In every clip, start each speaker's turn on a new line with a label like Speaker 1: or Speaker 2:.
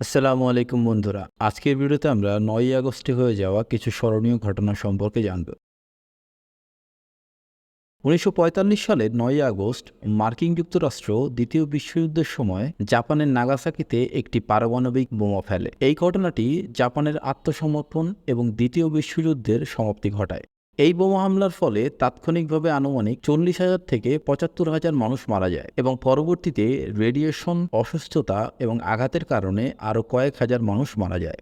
Speaker 1: আসসালামু আলাইকুম বন্ধুরা। আজকের ভিডিওতে আমরা নয়ই আগস্টে হয়ে যাওয়া কিছু স্মরণীয় ঘটনা সম্পর্কে জানব। উনিশশো সালের নয়ই আগস্ট, মার্কিন যুক্তরাষ্ট্র দ্বিতীয় বিশ্বযুদ্ধের সময় জাপানের নাগাসাকিতে একটি পারমাণবিক বোমা ফেলে। এই ঘটনাটি জাপানের আত্মসমর্পণ এবং দ্বিতীয় বিশ্বযুদ্ধের সমাপ্তি ঘটায়। এই বোমা হামলার ফলে তাৎক্ষণিকভাবে আনুমানিক চল্লিশ হাজার থেকে পঁচাত্তর হাজার মানুষ মারা যায় এবং পরবর্তীতে রেডিয়েশন অসুস্থতা এবং আঘাতের কারণে আরও কয়েক হাজার মানুষ মারা যায়।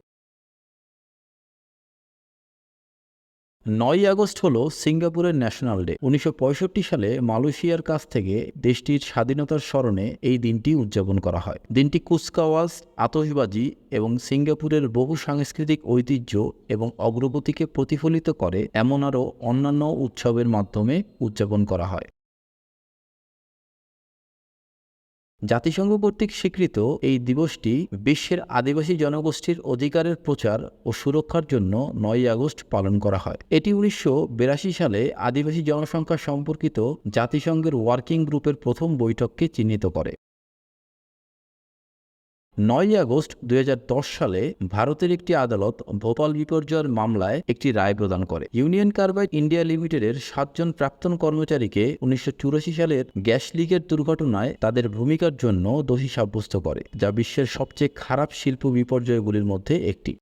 Speaker 1: নয়ই আগস্ট হল সিঙ্গাপুরের ন্যাশনাল ডে। উনিশশো পঁয়ষট্টি সালে মালয়েশিয়ার কাছ থেকে দেশটির স্বাধীনতার স্মরণে এই দিনটি উদযাপন করা হয়। দিনটি কুচকাওয়াজ, আতশবাজি এবং সিঙ্গাপুরের বহু সাংস্কৃতিক ঐতিহ্য এবং অগ্রগতিকে প্রতিফলিত করে, এমন আরও অন্যান্য উৎসবের মাধ্যমে উদযাপন করা হয়। জাতিসংঘ কর্তৃক স্বীকৃত এই দিবসটি বিশ্বের আদিবাসী জনগোষ্ঠীর অধিকারের প্রচার ও সুরক্ষার জন্য নয় আগস্ট পালন করা হয়। এটি উনিশশো বিরাশি সালে আদিবাসী জনসংখ্যা সম্পর্কিত জাতিসংঘের ওয়ার্কিং গ্রুপের প্রথম বৈঠককে চিহ্নিত করে। নয়ই আগস্ট দুই হাজার দশ সালে ভারতের একটি আদালত ভোপাল বিপর্যয়ের মামলায় একটি রায় প্রদান করে। ইউনিয়ন কার্বাইড ইন্ডিয়া লিমিটেডের সাতজন প্রাক্তন কর্মচারীকে উনিশশো চুরাশি সালের গ্যাস লিকের দুর্ঘটনায় তাদের ভূমিকার জন্য দোষী সাব্যস্ত করে, যা বিশ্বের সবচেয়ে খারাপ শিল্প বিপর্যয়গুলির মধ্যে একটি।